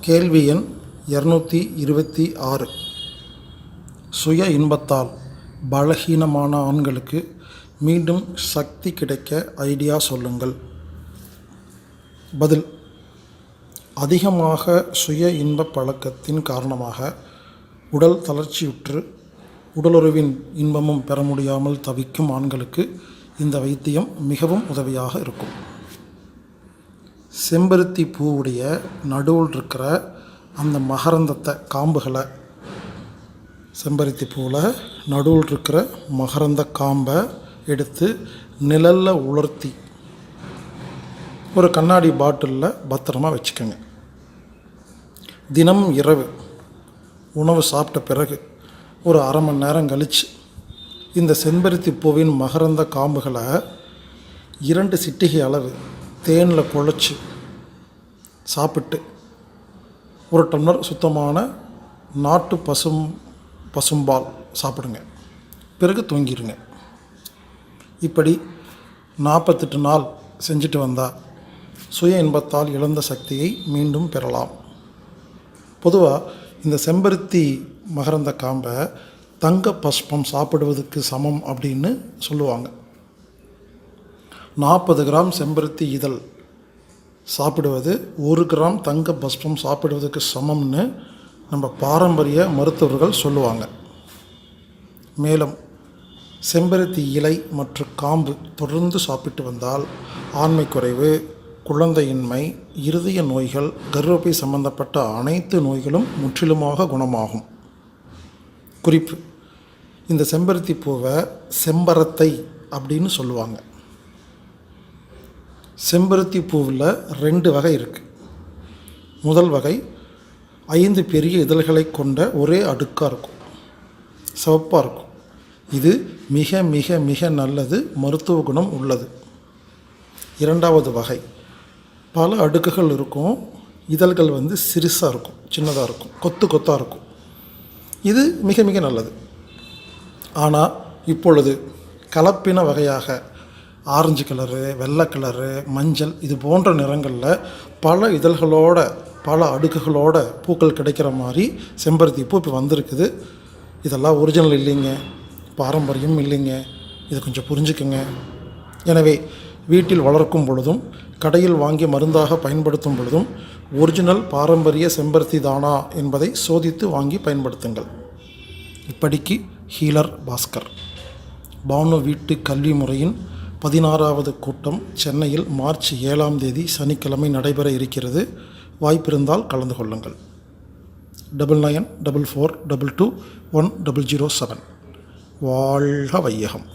கேள்வி எண் இரநூத்தி இருபத்தி ஆறு. சுய இன்பத்தால் பலகீனமான ஆண்களுக்கு மீண்டும் சக்தி கிடைக்க ஐடியா சொல்லுங்கள். பதில். அதிகமாக சுய இன்ப பழக்கத்தின் காரணமாக உடல் தளர்ச்சியுற்று உடலுறவின் இன்பமும் பெற முடியாமல் தவிக்கும் ஆண்களுக்கு இந்த வைத்தியம் மிகவும் உதவியாக இருக்கும். செம்பருத்தி பூவுடைய நடுவில் இருக்கிற அந்த மகரந்தத்தை காம்புகளை செம்பருத்தி பூவில் நடுவில் இருக்கிற மகரந்த காம்பை எடுத்து நிழலில் உலர்த்தி ஒரு கண்ணாடி பாட்டிலில் பத்திரமா வச்சுக்கோங்க. தினம் இரவு உணவு சாப்பிட்ட பிறகு ஒரு அரை மணி நேரம் கழித்து இந்த செம்பருத்தி பூவின் மகரந்த காம்புகளை இரண்டு சிட்டிகை அளவு தேனில் குழச்சி சாப்பிட்டு ஒரு டம்ளர் சுத்தமான நாட்டு பசும் பசும்பால் சாப்பிடுங்க. பிறகு தூங்கிடுங்க இப்படி நாற்பத்தெட்டு நாள் செஞ்சுட்டு வந்தால் சுய இன்பத்தால் இழந்த சக்தியை மீண்டும் பெறலாம். பொதுவாக இந்த செம்பருத்தி மகரந்த காம்பை தங்க பஸ்பம் சாப்பிடுவதற்கு சமம் அப்படின்னு சொல்லுவாங்க. நாற்பது கிராம் செம்பருத்தி இதழ் சாப்பிடுவது ஒரு கிராம் தங்க பஸ்பம் சாப்பிடுவதற்கு சமம்னு நம்ம பாரம்பரிய மருத்துவர்கள் சொல்லுவாங்க. மேலும் செம்பருத்தி இலை மற்றும் காம்பு தொடர்ந்து சாப்பிட்டு வந்தால் ஆண்மை குறைவு குழந்தையின்மை இருதய நோய்கள் கர்ப்பப்பை சம்பந்தப்பட்ட அனைத்து நோய்களும் முற்றிலுமாக குணமாகும். குறிப்பு இந்த செம்பருத்தி பூவை செம்பரத்தை அப்படின்னு சொல்லுவாங்க. செம்பருத்தி பூவில் ரெண்டு வகை இருக்குது முதல் வகை ஐந்து பெரிய இதழ்களை கொண்ட ஒரே அடுக்காக இருக்கும். சிவப்பாக இருக்கும். இது மிக மிக மிக நல்லது மருத்துவ குணம் உள்ளது. இரண்டாவது வகை. பல அடுக்குகள் இருக்கும். இதழ்கள் வந்து சிறுசாக இருக்கும் சின்னதாக இருக்கும் கொத்து கொத்தாக இருக்கும். இது மிக மிக நல்லது. ஆனால் இப்பொழுது கலப்பின வகையாக ஆரஞ்சு கலரு வெள்ளை கலரு மஞ்சள் இது போன்ற நிறங்களில் பல இதழ்களோட பல அடுக்குகளோட பூக்கள் கிடைக்கிற மாதிரி செம்பருத்தி பூ இப்போ வந்திருக்குது. இதெல்லாம் ஒரிஜினல் இல்லைங்க. பாரம்பரியம் இல்லைங்க. இதை கொஞ்சம் புரிஞ்சுக்குங்க. எனவே வீட்டில் வளர்க்கும் பொழுதும் கடையில் வாங்கி மருந்தாக பயன்படுத்தும் பொழுதும் ஒரிஜினல் பாரம்பரிய செம்பருத்தி தானா என்பதை சோதித்து வாங்கி பயன்படுத்துங்கள். இப்படிக்கு ஹீலர் பாஸ்கர். பானு வீட்டு கல்வி முறையின் பதினாறாவது கூட்டம் சென்னையில் மார்ச் ஏழாம் தேதி சனிக்கிழமை நடைபெற இருக்கிறது. வாய்ப்பிருந்தால் கலந்து கொள்ளுங்கள். Double nine double four double two one double zero seven. வாழ்க வையகம்.